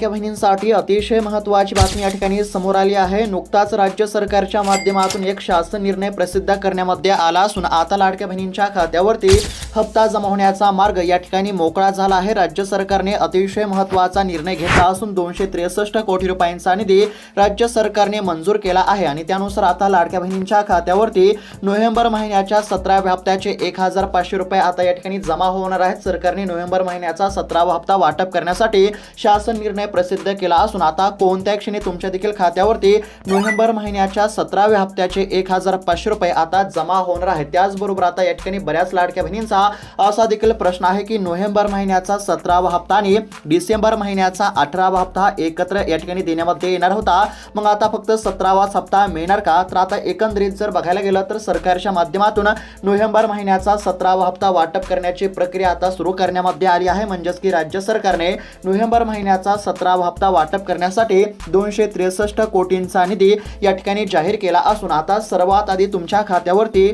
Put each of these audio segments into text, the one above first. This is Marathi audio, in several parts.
बहिणींसाठी अतिशय महत्त्वाची बातमी या ठिकाणी समोर आली आहे. नुकताच राज्य सरकारच्या माध्यमातून एक शासन निर्णय प्रसिद्ध करण्यामध्ये आला असून आता लाडक्या बहिणींच्या खात्यावरती हप्ता जमा होण्याचा मार्ग या ठिकाणी मोकळा झाला आहे. राज्य सरकारने अतिशय महत्त्वाचा निर्णय घेतला असून दोनशे त्रेसष्ट कोटी रुपयांचा निधी राज्य सरकारने मंजूर केला आहे आणि त्यानुसार आता लाडक्या बहिणींच्या खात्यावरती नोव्हेंबर महिन्याच्या सतराव्या हप्त्याचे एक हजार पाचशे रुपये आता या ठिकाणी जमा होणार आहेत. सरकारने नोव्हेंबर महिन्याचा सतरावा हप्ता वाटप करण्यासाठी शासन निर्णय प्रसिद्ध केला असून आता कोणत्या क्षणी तुमच्या देखील खात्यावरती नोव्हेंबर महिन्याच्या सतराव्या हप्त्याचे एक हजार पाचशे रुपये आता जमा होणार आहेत. त्याचबरोबर आता या ठिकाणी बऱ्याच लाडक्या बहिणींचा असा देखील प्रश्न आहे की नोव्हेंबर महिन्याचा सतरावा हप्ता आणि डिसेंबर महिन्याचा अठरावा हप्ता एकत्र या ठिकाणी देण्यामध्ये येणार होता. मग आता फक्त सतरावाच हप्ता मिळणार का? तर आता एकंदरीत जर बघायला गेलं तर सरकारच्या माध्यमातून नोव्हेंबर महिन्याचा सतरावा हप्ता वाटप करण्याची प्रक्रिया आता सुरू करण्यामध्ये आली आहे. म्हणजेच की राज्य सरकारने नोव्हेंबर महिन्याचा सतरावा हप्ता वाटप करण्यासाठी दोनशे त्रेसष्ट कोटींचा निधी या ठिकाणी जाहीर केला असून आता सर्वात आधी तुमच्या खात्यावरती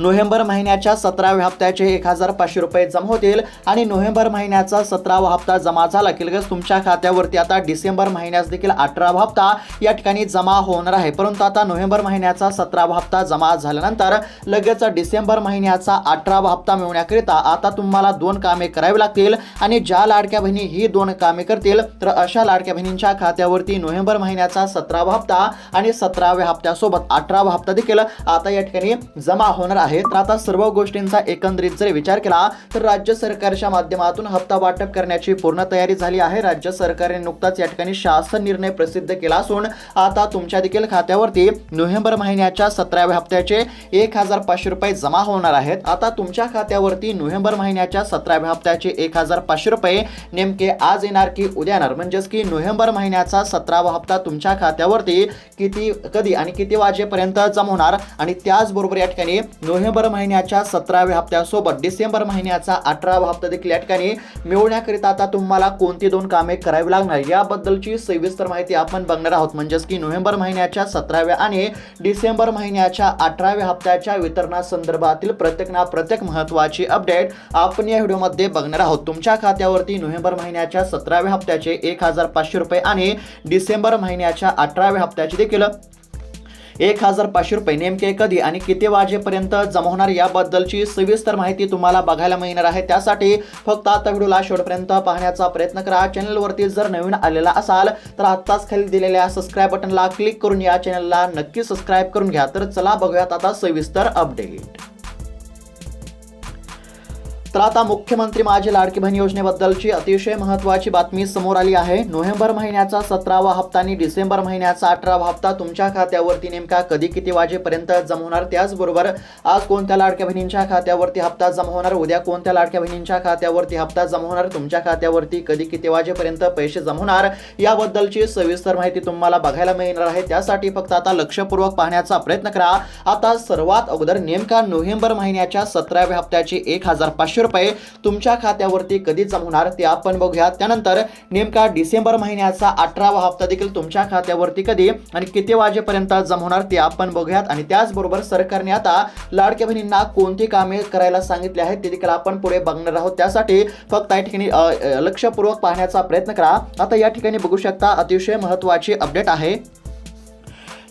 नोव्हेंबर महिन्याच्या सतराव्या हप्त्याचे एक हजार पाचशे रुपये जमा होतील आणि नोव्हेंबर महिन्याचा सतरावा हप्ता जमा झाला. की लगेच तुमच्या खात्यावरती आता डिसेंबर महिन्यास देखील अठरावा हप्ता या ठिकाणी जमा होणार आहे. परंतु आता नोव्हेंबर महिन्याचा सतरावा हप्ता जमा झाल्यानंतर लगेच डिसेंबर महिन्याचा अठरावा हप्ता मिळवण्याकरिता आता तुम्हाला दोन कामे करावी लागतील आणि ज्या लाडक्या बहिणी ही दोन कामे करतील तर अशा लाडक्या बहिणींच्या खात्यावरती नोव्हेंबर महिन्याचा सतरावा हप्ता आणि सतराव्या हप्त्यासोबत अठरावा हप्ता देखील आता या ठिकाणी जमा होणार आहे. तर आता सर्व गोष्टींचा एकंदरीत जर विचार केला तर राज्य सरकारच्या माध्यमातून हप्ता वाटप करण्याची पूर्ण तयारी झाली आहे. राज्य सरकारने नुकताच या ठिकाणी शासन निर्णय प्रसिद्ध केला असून आता तुमच्या देखील खात्यावरती नोव्हेंबर महिन्याच्या सतराव्या हप्त्याचे एक हजार पाचशे रुपये जमा होणार आहेत. आता तुमच्या खात्यावरती नोव्हेंबर महिन्याच्या सतराव्या हप्त्याचे एक हजार पाचशे रुपये नेमके आज येणार की उद्या येणार? म्हणजेच की नोव्हेंबर महिन्याचा सतरावा हप्ता तुमच्या खात्यावरती किती कधी आणि किती वाजेपर्यंत जमा होणार आणि त्याचबरोबर या ठिकाणी नोव्हेंबर महिन्याच्या सतराव्या हप्त्यासोबत डिसेंबर महिन्याचा अठरावा हप्ता देखील या ठिकाणी मिळवण्याकरिता आता तुम्हाला कोणती दोन कामे करावी लागणार? याबद्दलची सविस्तर माहिती आपण बघणार आहोत. म्हणजेच की नोव्हेंबर महिन्याच्या सतराव्या आणि डिसेंबर महिन्याच्या अठराव्या हप्त्याच्या वितरणासंदर्भातील प्रत्येक ना प्रत्येक महत्त्वाची अपडेट आपण या व्हिडिओमध्ये बघणार आहोत. तुमच्या खात्यावरती नोव्हेंबर महिन्याच्या सतराव्या हप्त्याचे एक हजार पाचशे रुपये आणि डिसेंबर महिन्याच्या अठराव्या हप्त्याचे देखील एक हजार पाचशे रुपये नेमके कधी आणि किती वाजेपर्यंत जमा होणार याबद्दलची सविस्तर माहिती तुम्हाला बघायला मिळणार आहे. त्यासाठी फक्त आता व्हिडिओला शेवटपर्यंत पाहण्याचा प्रयत्न करा. चॅनलवरती जर नवीन आलेला असाल तर आत्ताच खाली दिलेल्या सबस्क्राईब बटनला क्लिक करून या चॅनलला नक्की सबस्क्राईब करून घ्या. तर चला बघूयात आता सविस्तर अपडेट तर आता मुख्यमंत्री माझी लाडकी बहीण योजनेबद्दलची अतिशय महत्त्वाची बातमी समोर आली आहे. नोव्हेंबर महिन्याचा सतरावा हप्ता आणि डिसेंबर महिन्याचा अठरावा हप्ता तुमच्या खात्यावरती नेमका कधी किती वाजेपर्यंत जमा होणार? त्याचबरोबर आज कोणत्या लाडक्या बहिणींच्या खात्यावरती हप्ता जमा होणार? उद्या कोणत्या लाडक्या बहिणींच्या खात्यावरती हप्ता जमा होणार? तुमच्या खात्यावरती कधी किती वाजेपर्यंत पैसे जमा होणार? याबद्दलची सविस्तर माहिती तुम्हाला बघायला मिळणार आहे. त्यासाठी फक्त आता लक्षपूर्वक पाहण्याचा प्रयत्न करा. आता सर्वात अगोदर नेमका नोव्हेंबर महिन्याच्या सतराव्या हप्त्याची एक हजार पाचशे रुपये तुमच्या खात्यावरती कधी जमा होणार ते आपण बघूया. त्यानंतर नेमका डिसेंबर महिन्याचा अठरावा हप्ता देखील तुमच्या खात्यावरती कधी आणि किती वाजेपर्यंत जमा होणार ते आपण बघूयात. आणि त्याचबरोबर सरकारने आता लाडक्या बहिणींना कोणती कामे करायला सांगितले आहेत ते देखील आपण पुढे बघणार आहोत. त्यासाठी फक्त या ठिकाणी लक्षपूर्वक पाहण्याचा प्रयत्न करा. आता या ठिकाणी बघू शकता अतिशय महत्त्वाची अपडेट आहे.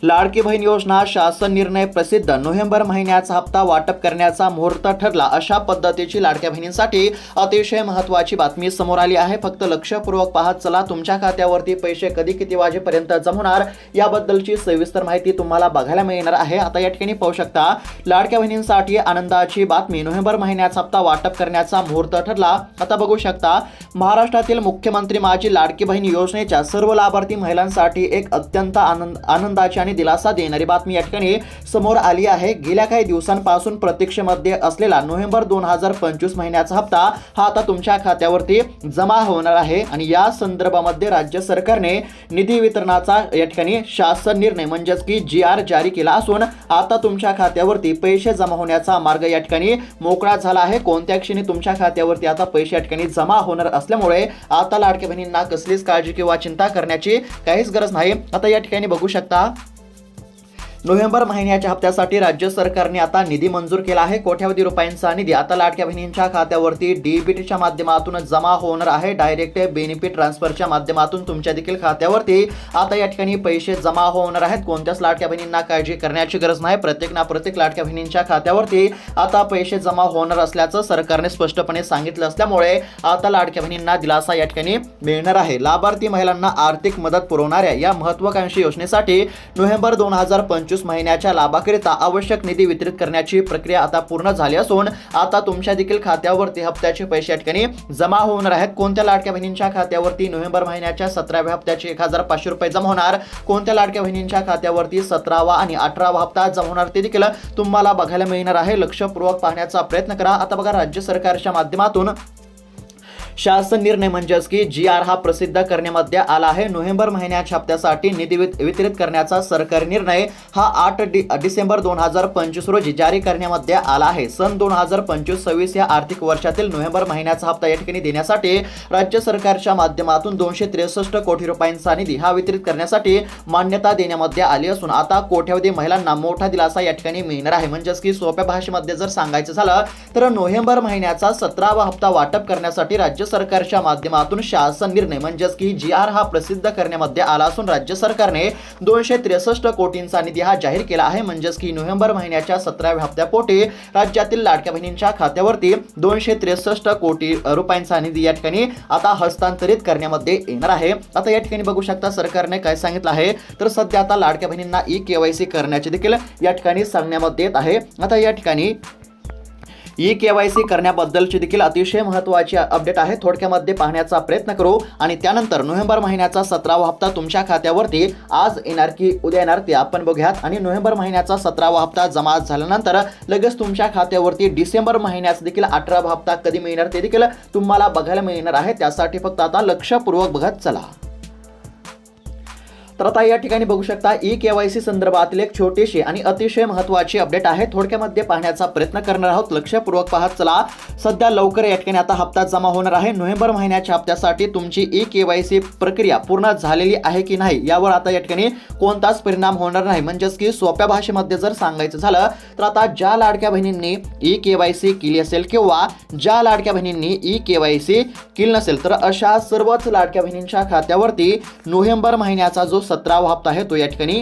लाडकी बहीण योजना शासन निर्णय प्रसिद्ध. नोव्हेंबर महिन्याचा हप्ता वाटप करण्याचा मुहूर्त ठरला. अशा पद्धतीची लाडक्या बहिणींसाठी अतिशय महत्त्वाची बातमी समोर आली आहे. फक्त लक्षपूर्वक पाहत चला. तुमच्या खात्यावरती पैसे कधी किती वाजेपर्यंत जमणार होणार याबद्दलची सविस्तर माहिती तुम्हाला बघायला मिळणार आहे. आता या ठिकाणी पाहू शकता. लाडक्या बहिणींसाठी आनंदाची बातमी. नोव्हेंबर महिन्याचा हप्ता वाटप करण्याचा मुहूर्त ठरला. आता बघू शकता. महाराष्ट्रातील मुख्यमंत्री माझी लाडकी बहीण योजनेच्या सर्व लाभार्थी महिलांसाठी एक अत्यंत आनंद आनंदाची आणि दिलासा देणारी बातमी या ठिकाणी समोर आली आहे. गेल्या काही दिवसांपासून प्रतीक्षेमध्ये असलेला नोव्हेंबर दोन हजार पंचवीस महिन्याचा हप्ता हा आता तुमच्या खात्यावरती जमा होणार आहे आणि या संदर्भामध्ये राज्य सरकारने निधी वितरणाचा या ठिकाणी शासन निर्णय म्हणजेच की जी आर जारी केला असून आता तुमच्या खात्यावरती पैसे जमा होण्याचा मार्ग या ठिकाणी मोकळा झाला आहे. कोणत्या क्षणी तुमच्या खात्यावरती आता पैसे या ठिकाणी जमा होणार असल्यामुळे आता लाडक्या बहिणींना कसलीच काळजी किंवा चिंता करण्याची काहीच गरज नाही. आता या ठिकाणी बघू शकता नोव्हेंबर महिन्याच्या हप्त्यासाठी राज्य सरकारने आता निधी मंजूर केला आहे. कोट्यावधी रुपयांचा निधी आता लाडक्या बहिणींच्या खात्यावरती डीबीटीच्या माध्यमातून जमा होणार आहे. डायरेक्ट बेनिफिट ट्रान्सफरच्या माध्यमातून तुमच्या देखील खात्यावरती आता या ठिकाणी पैसे जमा होणार आहेत. कोणत्याच लाडक्या बहिणींना काळजी करण्याची गरज नाही. प्रत्येक ना प्रत्येक लाडक्या बहिणींच्या खात्यावरती आता पैसे जमा होणार असल्याचं सरकारने स्पष्टपणे सांगितलं असल्यामुळे आता लाडक्या बहिणींना दिलासा या ठिकाणी मिळणार आहे. लाभार्थी महिलांना आर्थिक मदत पुरवणाऱ्या या महत्वाकांक्षी योजनेसाठी नोव्हेंबर दोन हजार पंचवीस महिन्याच्या लाभाकरिता आवश्यक निधी वितरित करण्याची प्रक्रिया आता पूर्ण झाली असून आता तुमच्या देखील खात्यावरती हप्त्याचे पैसे या ठिकाणी जमा होणार आहेत कोणत्या लाडक्या बहिणींच्या खात्यावरती नोव्हेंबर महिन्याच्या सतराव्या हप्त्याचे एक हजार पाचशे रुपये जमा होणार? कोणत्या लाडक्या बहिणींच्या खात्यावरती सतरावा आणि अठरावा हप्ता जमा होणार ते देखील तुम्हाला बघायला मिळणार आहे. लक्षपूर्वक पाहण्याचा प्रयत्न करा. आता बघा राज्य सरकारच्या माध्यमातून शासन निर्णय म्हणजेच की जी आर हा प्रसिद्ध करण्यामध्ये आला आहे. नोव्हेंबर महिन्याच्या हप्त्यासाठी निधी वितरित करण्याचा सरकारी निर्णय हा आठ डि डिसेंबर दोन हजार पंचवीस रोजी जारी करण्यामध्ये आला आहे. सन दोन हजार पंचवीस सव्वीस या आर्थिक वर्षातील नोव्हेंबर महिन्याचा हप्ता या ठिकाणी देण्यासाठी राज्य सरकारच्या माध्यमातून दोनशे त्रेसष्ट कोटी रुपयांचा निधी हा वितरित करण्यासाठी मान्यता देण्यामध्ये आली असून आता कोट्यावधी महिलांना मोठा दिलासा या ठिकाणी मिळणार आहे. म्हणजेच की सोप्या भाषेमध्ये जर सांगायचं झालं तर नोव्हेंबर महिन्याचा सतरावा हप्ता वाटप करण्यासाठी राज्य सरकारच्या माध्यमातून शासन निर्णय म्हणजेच की जी आर हा प्रसिद्ध करण्यामध्ये आला असून राज्य सरकारने दोनशे त्रेसष्ट कोटींचा निधी हा जाहीर केला आहे. म्हणजेच की नोव्हेंबर महिन्याच्या सतराव्या हप्त्यापोटी राज्यातील लाडक्या बहिणींच्या खात्यावरती दोनशे त्रेसष्ट कोटी रुपयांचा निधी या ठिकाणी आता हस्तांतरित करण्यामध्ये येणार आहे. आता या ठिकाणी बघू शकता सरकारने काय सांगितलं आहे. तर सध्या आता लाडक्या बहिणींना ई केवायसी करण्याचे देखील या ठिकाणी सांगण्यामध्ये येत आहे. आता या ठिकाणी ई के वाय सी करण्याबद्दलची देखील अतिशय महत्त्वाची अपडेट आहे. थोडक्यामध्ये पाहण्याचा प्रयत्न करू. आणि त्यानंतर नोव्हेंबर महिन्याचा सतरावा हप्ता तुमच्या खात्यावरती आज येणार की उद्या येणार ते आपण बघूयात. आणि नोव्हेंबर महिन्याचा सतरावा हप्ता जमा झाल्यानंतर लगेच तुमच्या खात्यावरती डिसेंबर महिन्याचा देखील अठरावा हप्ता कधी मिळणार ते देखील तुम्हाला बघायला मिळणार आहे. त्यासाठी फक्त आता लक्षपूर्वक बघत चला. तर आता या ठिकाणी बघू शकता ई के वाय सी संदर्भातील एक छोटीशी आणि अतिशय महत्वाची अपडेट आहे. थोडक्यामध्ये पाहण्याचा प्रयत्न करणार आहोत. लक्षपूर्वक पाहत चला. सध्या लवकर या ठिकाणी आता हप्ता जमा होणार आहे. नोव्हेंबर महिन्याच्या हप्त्यासाठी तुमची ई के वाय सी प्रक्रिया पूर्ण झालेली आहे की नाही यावर आता या ठिकाणी कोणताच परिणाम होणार नाही. म्हणजेच की सोप्या भाषेमध्ये जर सांगायचं झालं तर आता ज्या लाडक्या बहिणींनी ई के वाय सी केली असेल किंवा ज्या लाडक्या बहिणींनी ई के वाय सी केली नसेल तर अशा सर्वच लाडक्या बहिणींच्या खात्यावरती नोव्हेंबर महिन्याचा जो सतरावा हप्ता आहे तो या ठिकाणी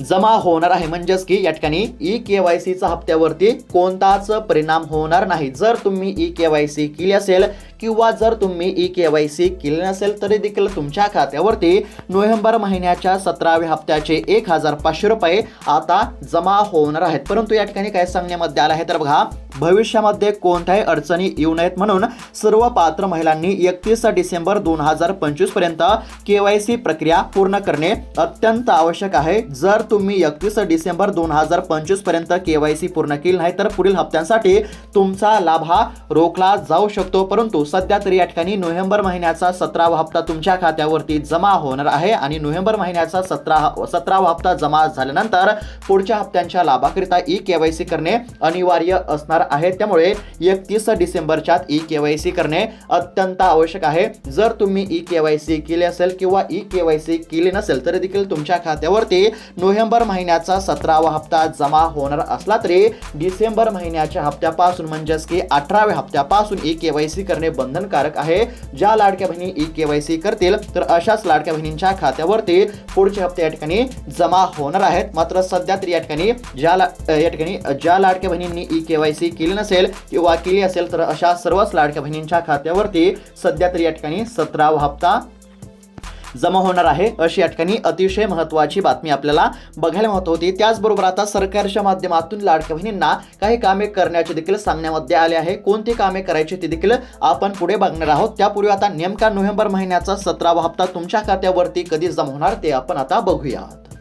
जमा होणार आहे. म्हणजेच की या ठिकाणी ई के वाय सीचा हप्त्यावरती कोणताच परिणाम होणार नाही. जर तुम्ही ई के वाय सी केली असेल किंवा जर तुम्ही ई के वाय सी केली नसेल तरी देखील तुमच्या खात्यावरती नोव्हेंबर महिन्याच्या सतराव्या हप्त्याचे एक हजार पाचशे रुपये आता जमा होणार आहेत. परंतु या ठिकाणी काय सांगण्यामध्ये आलं आहे. तर बघा भविष्यामध्ये कोणत्याही अडचणी येऊ नयेत म्हणून सर्व पात्र महिलांनी एकतीस डिसेंबर दोन हजार पंचवीसपर्यंत के वाय सी प्रक्रिया पूर्ण करणे अत्यंत आवश्यक आहे. जर तुम्ही एकतीस डिसेंबर दोन हजार पंचवीसपर्यंत के वाय सी पूर्ण केली नाही तर पुढील हप्त्यांसाठी तुमचा लाभ हा रोखला जाऊ शकतो. परंतु सध्या तरी या ठिकाणी नोव्हेंबर महिन्याचा सतरावा हप्ता तुमच्या खात्यावरती जमा होणार आहे आणि नोव्हेंबर महिन्याचा सतरा सतरावा हप्ता जमा झाल्यानंतर पुढच्या हप्त्यांच्या लाभाकरिता ई के वाय सी करणे अनिवार्य असणार आहे. त्यामुळे एकतीस डिसेंबरच्या ई के वाय सी करणे अत्यंत आवश्यक आहे. जर तुम्ही ई के वाय सी केली असेल किंवा ई के वाय सी केली नसेल तरी देखील तुमच्या खात्यावरती नोव्हेंबर महिन्याचा सतरावा हप्ता जमा होणार असला तरी डिसेंबर महिन्याच्या हप्त्यापासून म्हणजेच की अठराव्या हप्त्यापासून ई के वाय सी करणे बंधनकारक आहे. ज्या लाडक्या बहिणी ई के वाय सी करतील तर अशाच लाडक्या बहिणींच्या खात्यावरती पुढचे हप्ते या ठिकाणी जमा होणार आहेत. मात्र सध्या तरी या ठिकाणी ज्या ला- या ठिकाणी ज्या लाडक्या बहिणींनी ई के वाय सी केली नसेल किंवा केली असेल तर अशा सर्वच लाडक्या बहिणींच्या खात्यावरती सध्या तरी या ठिकाणी सतरावा हप्ता जमा होणार आहे अशी या ठिकाणी अतिशय महत्वाची बातमी आपल्याला बघायला मिळत होती. त्याचबरोबर आता सरकारच्या माध्यमातून लाडक्या बहिणींना काही कामे करण्याचे देखील सांगण्यामध्ये आले आहे. कोणती कामे करायची ते देखील आपण पुढे बघणार आहोत. त्यापूर्वी आता नेमका नोव्हेंबर महिन्याचा सतरावा हप्ता तुमच्या खात्यावरती कधी जमा होणार ते आपण आता बघूयात.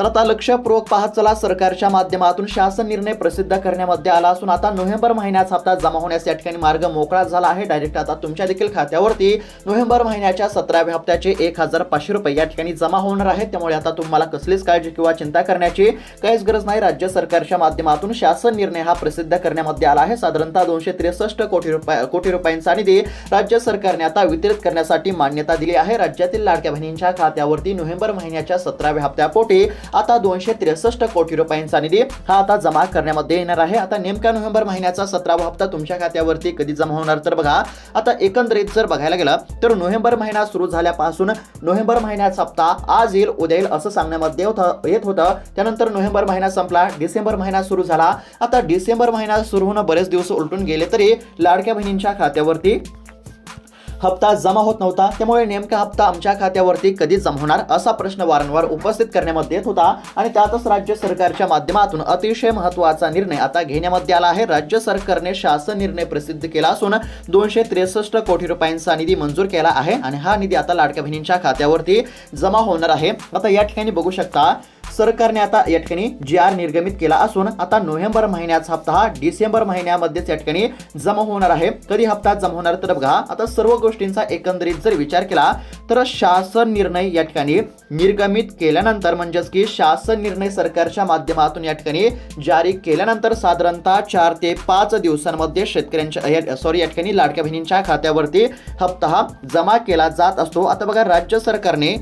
तर आता लक्षपूर्वक पाहत चला सरकारच्या माध्यमातून शासन निर्णय प्रसिद्ध करण्यामध्ये आला असून आता नोव्हेंबर महिन्याचा हप्ता जमा होण्यास या ठिकाणी मार्ग मोकळा झाला आहे. डायरेक्ट आता तुमच्या देखील खात्यावरती नोव्हेंबर महिन्याच्या सतराव्या हप्त्याचे एक हजार पाचशे रुपये या ठिकाणी जमा होणार आहेत त्यामुळे आता तुम्हाला कसलीच काळजी किंवा चिंता करण्याची काहीच गरज नाही. राज्य सरकारच्या माध्यमातून शासन निर्णय हा प्रसिद्ध करण्यामध्ये आला आहे. साधारणतः दोनशे त्रेसष्ट कोटी रुपये कोटी रुपयांचा निधी राज्य सरकारने आता वितरित करण्यासाठी मान्यता दिली आहे. राज्यातील लाडक्या बहिणींच्या खात्यावरती नोव्हेंबर महिन्याच्या सतराव्या हप्त्यापोटी आता दोनशे त्रेसष्ट कोटी रुपयांचा निधी हा आता जमा करण्यामध्ये येणार आहे. आता नेमका नोव्हेंबर महिन्याचा सतरावा हप्ता तुमच्या खात्यावरती कधी जमा होणार तर बघा. आता एकंदरीत जर बघायला गेलं तर नोव्हेंबर महिना सुरू झाल्यापासून नोव्हेंबर महिन्याचा हप्ता आज येईल उद्या येईल असं सांगण्यामध्ये येत होतं. त्यानंतर नोव्हेंबर महिना संपला डिसेंबर महिना सुरू झाला. आता डिसेंबर महिना सुरू होणं बरेच दिवस उलटून गेले तरी लाडक्या बहिणींच्या खात्यावरती हप्ता जमा होत नव्हता त्यामुळे नेमका हप्ता आमच्या खात्यावरती कधी जमा होणार असा प्रश्न वारंवार उपस्थित करण्यामध्ये येत होता. आणि त्यातच राज्य सरकारच्या माध्यमातून अतिशय महत्त्वाचा निर्णय आता घेण्यामध्ये आला आहे. राज्य सरकारने शासन निर्णय प्रसिद्ध केला असून दोनशे त्रेसष्ट कोटी रुपयांचा निधी मंजूर केला आहे. आणि हा निधी आता लाडक्या बहिणींच्या खात्यावरती जमा होणार आहे. आता या ठिकाणी बघू शकता सरकारने आता या ठिकाणी जी आर निर्गमित केला असून आता नोव्हेंबर महिन्याचा हप्ता हा डिसेंबर महिन्यामध्येच या ठिकाणी जमा होणार आहे. कधी हप्ता जमा होणार तर बघा आता सर्व गोष्टींचा एकंदरीत जर विचार केला तर शासन निर्णय या ठिकाणी निर्गमित केल्यानंतर म्हणजेच की शासन निर्णय सरकारच्या माध्यमातून या ठिकाणी जारी केल्यानंतर साधारणतः चार ते पाच दिवसांमध्ये शेतकऱ्यांच्या सॉरी या ठिकाणी लाडक्या बहिणींच्या खात्यावरती हप्ता हा जमा केला जात असतो. आता बघा राज्य सरकारने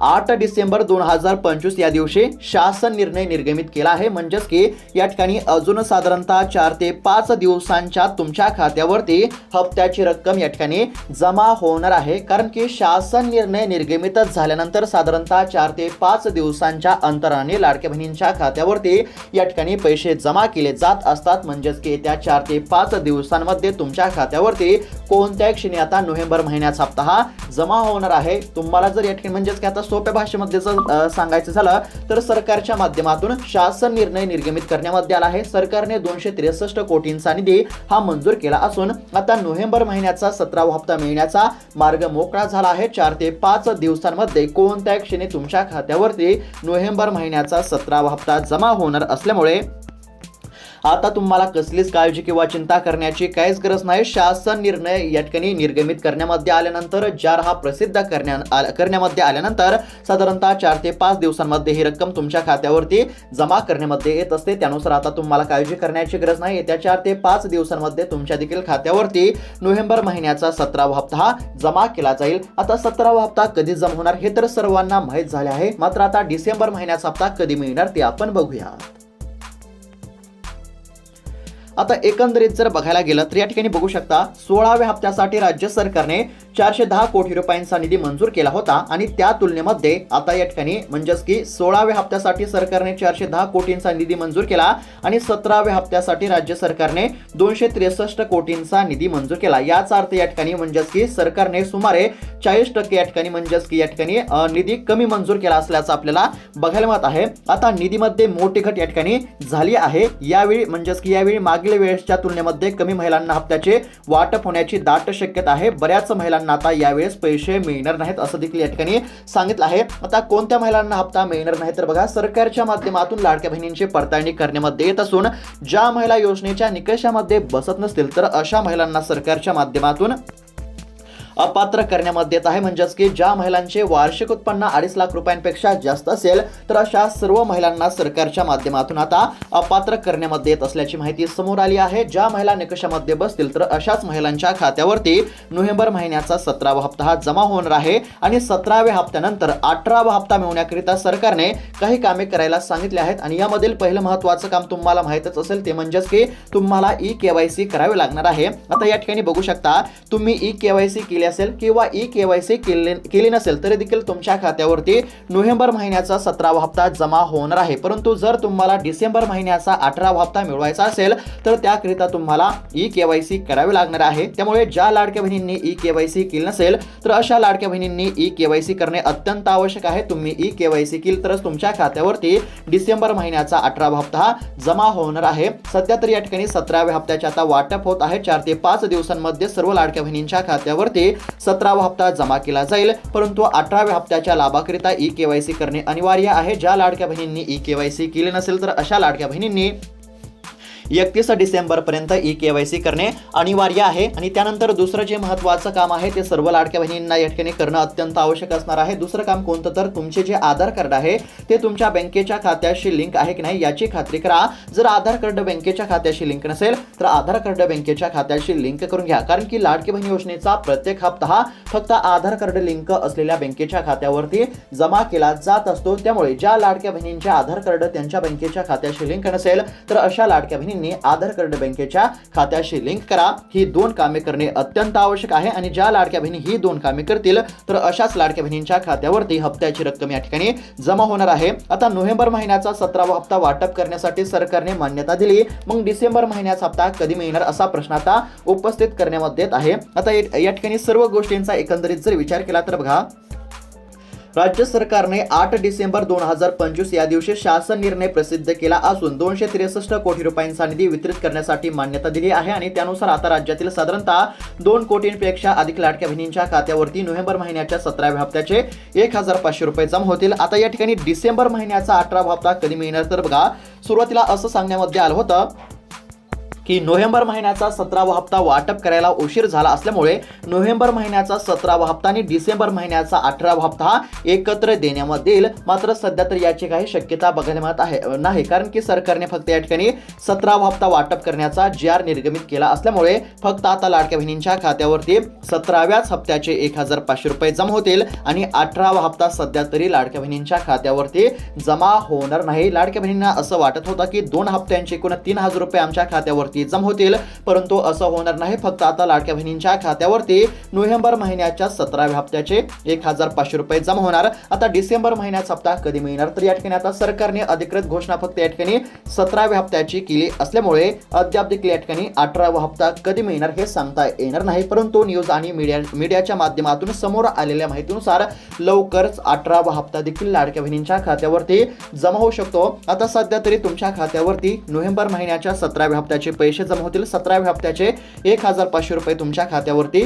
आठ डिसेंबर दोन हजार पंचवीस या दिवशी शासन निर्णय निर्गमित केला आहे. म्हणजेच की या ठिकाणी अजून साधारणतः चार ते पाच दिवसांच्या तुमच्या खात्यावरती हप्त्याची रक्कम या ठिकाणी जमा होणार आहे. कारण की शासन निर्णय निर्गमितच झाल्यानंतर साधारणतः चार ते पाच दिवसांच्या अंतराने लाडक्या बहिणींच्या खात्यावरती या ठिकाणी पैसे जमा केले जात असतात. म्हणजेच की त्या चार ते पाच दिवसांमध्ये तुमच्या खात्यावरती कोणत्याही क्षणी आता नोव्हेंबर महिन्याचा हप्ता हा जमा होणार आहे. तुम्हाला जर या ठिकाणी म्हणजेच की आता सोप्या भाषेमध्ये जर सांगायचं झालं तर सरकारच्या माध्यमातून शासन निर्णय निर्गमित करण्यामध्ये आला आहे. सरकारने दोनशे त्रेसष्ट कोटींचा निधी हा मंजूर केला असून आता नोव्हेंबर महिन्याचा सतरावा हप्ता मिळण्याचा मार्ग मोकळा झाला आहे. चार ते पाच दिवसांमध्ये कोणत्याही क्षणी तुमच्या खात्यावरती नोव्हेंबर महिन्याचा सतरावा हप्ता जमा होणार असल्यामुळे आता तुम्हाला कसलीच काळजी किंवा चिंता करण्याची काहीच गरज नाही. शासन निर्णय या ठिकाणी निर्गमित करण्यामध्ये आल्यानंतर जार हा प्रसिद्ध करण्या करण्यामध्ये आल्यानंतर साधारणतः चार ते पाच दिवसांमध्ये ही रक्कम तुमच्या खात्यावरती जमा करण्यामध्ये येत असते. त्यानुसार आता तुम्हाला काळजी करण्याची गरज नाही. येत्या चार ते पाच दिवसांमध्ये तुमच्या देखील खात्यावरती नोव्हेंबर महिन्याचा सतरावा हप्ता हा जमा केला जाईल. आता सतरावा हप्ता कधी जमा होणार हे तर सर्वांना माहीत झाले आहे. मात्र आता डिसेंबर महिन्याचा हप्ता कधी मिळणार ते आपण बघूया. आता एकंदरीत जर बघायला गेलं तर या ठिकाणी बघू शकता सोळाव्या हप्त्यासाठी राज्य सरकारने चारशे दहा कोटी रुपयांचा निधी मंजूर केला होता आणि त्या तुलनेमध्ये आता या ठिकाणी म्हणजेच की सोळाव्या हप्त्यासाठी सरकारने चारशे दहा कोटींचा निधी मंजूर केला आणि सतराव्या हप्त्यासाठी राज्य सरकारने दोनशे त्रेसष्ट कोटींचा निधी मंजूर केला. याचा अर्थ या ठिकाणी म्हणजेच की सरकारने सुमारे चाळीस टक्के या ठिकाणी म्हणजेच की या ठिकाणी निधी कमी मंजूर केला असल्याचं आपल्याला बघायला मिळत आहे. आता निधीमध्ये मोठी घट या ठिकाणी झाली आहे. यावेळी म्हणजेच की यावेळी मागे मागील वेळेसच्या तुलनेमध्ये कमी महिलांना हप्त्याचे वाटप होण्याची दाट शक्यता आहे. बऱ्याच महिलांना आता यावेळेस पैसे मिळणार नाहीत असं देखील या ठिकाणी सांगितलं आहे. आता कोणत्या महिलांना हप्ता मिळणार नाही तर बघा सरकारच्या माध्यमातून लाडक्या बहिणींची पडताळणी करण्यामध्ये येत असून ज्या महिला योजनेच्या निकषामध्ये बसत नसतील तर अशा महिलांना सरकारच्या माध्यमातून अपात्र करण्यामध्ये येत आहे. म्हणजेच की ज्या महिलांचे वार्षिक उत्पन्न अडीच लाख रुपयांपेक्षा जास्त असेल तर अशा सर्व महिलांना सरकारच्या माध्यमातून आता अपात्र करण्यामध्ये येत असल्याची माहिती समोर आली आहे. ज्या महिला निकषामध्ये बसतील तर अशाच महिलांच्या खात्यावरती नोव्हेंबर महिन्याचा सतरावा हप्ता हा जमा होणार आहे. आणि सतराव्या हप्त्यानंतर अठरावा हप्ता मिळवण्याकरिता सरकारने काही कामे करायला सांगितले आहेत. आणि यामधील पहिलं महत्वाचं काम तुम्हाला माहितच असेल ते म्हणजेच की तुम्हाला ई केवायसी करावे लागणार आहे. आता या ठिकाणी बघू शकता तुम्ही ई केवायसी केली असेल किंवा ई के वाय केली केली नसेल तरी देखील तुमच्या खात्यावरती नोव्हेंबर महिन्याचा सतरावा हप्ता जमा होणार आहे. परंतु जर तुम्हाला डिसेंबर महिन्याचा अठरावा हप्ता मिळवायचा असेल तर त्याकरिता तुम्हाला ई के वाय सी करावी लागणार आहे. त्यामुळे ज्या लाडक्या बहिणींनी ई के वाय सी केली नसेल तर अशा लाडक्या बहिणींनी ई के वाय सी करणे अत्यंत आवश्यक आहे. तुम्ही ई के वाय सी केली तरच तुमच्या खात्यावरती डिसेंबर महिन्याचा अठरावा हप्ता जमा होणार आहे. सध्या तरी या ठिकाणी सतराव्या हप्त्याचे आता वाटप होत आहे. चार ते पाच दिवसांमध्ये सर्व लाडक्या बहिणींच्या खात्यावरती सतरावा हप्ता जमा केला जाईल. परंतु अठराव्या हप्त्याच्या लाभाकरिता ई केवायसी करणे अनिवार्य आहे. ज्या लाडक्या बहिणींनी ई केवायसी केले नसेल तर अशा लाडक्या बहिणींनी एकतीस डिसेंबरपर्यंत ई के ई केवायसी करणे अनिवार्य आहे. आणि त्यानंतर दुसरं जे महत्त्वाचं काम आहे ते सर्व लाडक्या बहिणींना या ठिकाणी करणं अत्यंत आवश्यक असणार आहे. दुसरं काम कोणतं तर तुमचे जे आधार कार्ड आहे ते तुमच्या बँकेच्या खात्याशी लिंक आहे की नाही याची खात्री करा. जर आधार कार्ड बँकेच्या खात्याशी लिंक नसेल तर आधार कार्ड बँकेच्या खात्याशी लिंक करून घ्या. कारण की लाडकी बहिणी योजनेचा प्रत्येक हप्ता हा फक्त आधार कार्ड लिंक असलेल्या बँकेच्या खात्यावरती जमा केला जात असतो. त्यामुळे ज्या लाडक्या बहिणींचे आधार कार्ड त्यांच्या बँकेच्या खात्याशी लिंक नसेल तर अशा लाडक्या बहिणींनी आधार कार्ड बँकेच्या खात्याशी लिंक करा. ही दोन कामे करणे अत्यंत आवश्यक आहे आणि ज्या लाडक्या बहिणी ही दोन कामे करतील तर अशाच लाडक्या बहिणींच्या खात्यावरती हप्त्याची रक्कम या ठिकाणी जमा होणार आहे. आता नोव्हेंबर महिन्याचा सतरावा हप्ता वाटप करण्यासाठी सरकारने मान्यता दिली. मग डिसेंबर महिन्याचा हप्ता कधी मिळणार असा प्रश्न आता उपस्थित करण्यामध्ये येत आहे. आता या ठिकाणी सर्व गोष्टींचा एकंदरीत जर विचार केला तर बघा. राज्य सरकारने आठ डिसेंबर दोन हजार पंचवीस या दिवशी शासन निर्णय प्रसिद्ध केला असून दोनशे त्रेसष्ट कोटी रुपयांचा निधी वितरित करण्यासाठी मान्यता दिली आहे आणि त्यानुसार आता राज्यातील साधारणतः दोन कोटींपेक्षा अधिक लाडक्या बहिणींच्या खात्यावरती नोव्हेंबर महिन्याच्या सतराव्या हप्त्याचे एक हजार पाचशे रुपये जमा होतील. आता या ठिकाणी डिसेंबर महिन्याचा अठरावा हप्ता कधी मिळणार? तर बघा सुरुवातीला असं सांगण्यामध्ये आलं होतं की नोव्हेंबर महिन्याचा सतरावा हप्ता वाटप करायला उशीर झाला असल्यामुळे नोव्हेंबर महिन्याचा सतरावा हप्ता आणि डिसेंबर महिन्याचा अठरावा हप्ता एकत्र देण्यामध्ये येईल मात्र सध्या तर याची काही शक्यता बघायला मिळत आहे नाही. कारण की सरकारने फक्त या ठिकाणी सतरावा हप्ता वाटप करण्याचा जी आर निर्गमित केला असल्यामुळे फक्त आता लाडक्या बहिणींच्या खात्यावरती सतराव्याच हप्त्याचे एक हजार पाचशे रुपये जमा होतील आणि अठरावा हप्ता सध्या तरी लाडक्या बहिणींच्या खात्यावरती जमा होणार नाही. लाडक्या बहिणींना असं वाटत होतं की दोन हप्त्यांचे एकूण तीन हजार रुपये आमच्या खात्यावरती जमा होतील परंतु असं होणार नाही. फक्त आता लाडक्या बहिणींच्या खात्यावरती नोव्हेंबर महिन्याच्या सतराव्या हप्त्याचे एक हजार पाचशे रुपये जमा होणार. आता डिसेंबर महिन्याचा हप्ता कधी मिळणार? तर या ठिकाणी आता सरकारने अधिकृत घोषणा फक्त या ठिकाणी सतराव्या हप्त्याची केली असल्यामुळे अद्याप देखील या ठिकाणी अठरावा हप्ता कधी मिळणार हे सांगता येणार नाही. परंतु न्यूज आणि मीडिया मीडियाच्या माध्यमातून समोर आलेल्या माहितीनुसार लवकरच अठरावा हप्ता देखील लाडक्या बहिणींच्या खात्यावरती जमा होऊ शकतो. आता सध्या तरी तुमच्या खात्यावरती नोव्हेंबर महिन्याच्या सतराव्या हप्त्याचे पैसे जमा होतील सतराव्या हप्त्याचे एक हजार पाचशे रुपये तुमच्या खात्यावरती.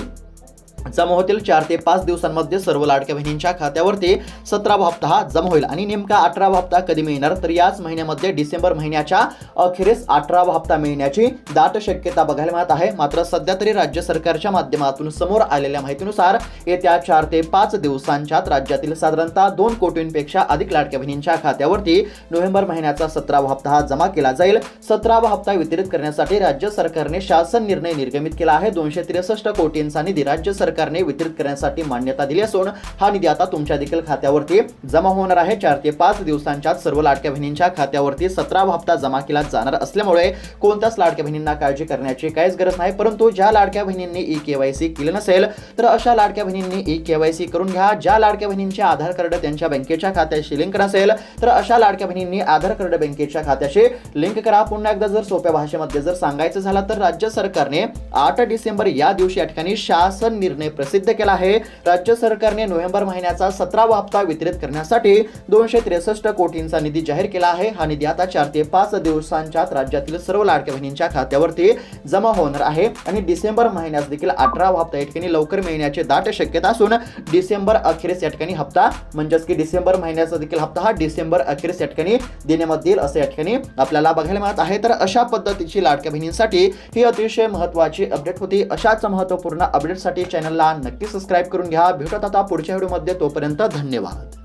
जमा होतील चार ते पाच दिवसांमध्ये सर्व लाडक्या बहिणींच्या खात्यावरती सतरावा हप्ता हा जमा होईल. आणि नेमका अठरावा हप्ता कधी मिळणार? तर याच महिन्यामध्ये डिसेंबर महिन्याच्या अखेरीस अठरावा हप्ता मिळण्याची दाट शक्यता बघायला मिळत आहे. मात्र सध्या तरी राज्य सरकारच्या माध्यमातून समोर आलेल्या माहितीनुसार येत्या चार ते पाच दिवसांच्यात राज्यातील साधारणतः दोन कोटींपेक्षा अधिक लाडक्या बहिणींच्या खात्यावरती नोव्हेंबर महिन्याचा सतरावा हप्ता हा जमा केला जाईल. सतरावा हप्ता वितरित करण्यासाठी राज्य सरकारने शासन निर्णय निर्गमित केला आहे. दोनशे त्रेसष्ट कोटींचा निधी राज्य सरकार सरकारने वितरित करण्यासाठी मान्यता दिली असून हा निधी आता तुमच्या देखील खात्यावरती जमा होणार आहे. चार ते पाच दिवसांच्या सर्व लाडक्या बहिणींच्या खात्यावरती सतरावा हप्ता जमा केला जाणार असल्यामुळे कोणत्याच लाडक्या बहिणींना काळजी करण्याची काहीच गरज नाही. परंतु ज्या लाडक्या बहिणींनी ई केवायसी केलं नसेल तर अशा लाडक्या बहिणींनी ई केवायसी करून घ्या. ज्या लाडक्या बहिणींचे आधार कार्ड त्यांच्या बँकेच्या खात्याशी लिंक नसेल तर अशा लाडक्या बहिणींनी आधार कार्ड बँकेच्या खात्याशी लिंक करा. पुन्हा एकदा जर सोप्या भाषेमध्ये जर सांगायचं झालं तर राज्य सरकारने आठ डिसेंबर या दिवशी या ठिकाणी शासन निर्णय प्रसिद्ध केला आहे. राज्य सरकारने नोव्हेंबर महिन्याचा सतरावा हप्ता वितरित करण्यासाठी दोनशे त्रेसष्ट कोटींचा निधी जाहीर केला आहे. हा निधी आता चार ते पाच दिवसांच्या राज्यातील सर्व लाडक्या बहिणींच्या खात्यावरती जमा होणार आहे. आणि डिसेंबर महिन्यात देखील अठरावा हप्ता या ठिकाणी लवकर मिळण्याची दाट शक्यता असून डिसेंबर अखेरीस या ठिकाणी हप्ता म्हणजेच की डिसेंबर महिन्याचा देखील हप्ता हा डिसेंबर अखेरीस या ठिकाणी देण्यामध्ये येईल असं या ठिकाणी आपल्याला बघायला मिळत आहे. तर अशा पद्धतीची लाडक्या बहिणींसाठी ही अतिशय महत्त्वाची अपडेट होती. अशाच महत्त्वपूर्ण अपडेटसाठी चॅनल चॅनलला नक्की सबस्क्राईब करून घ्या. भेटत आता पुढच्या व्हिडिओमध्ये तोपर्यंत धन्यवाद.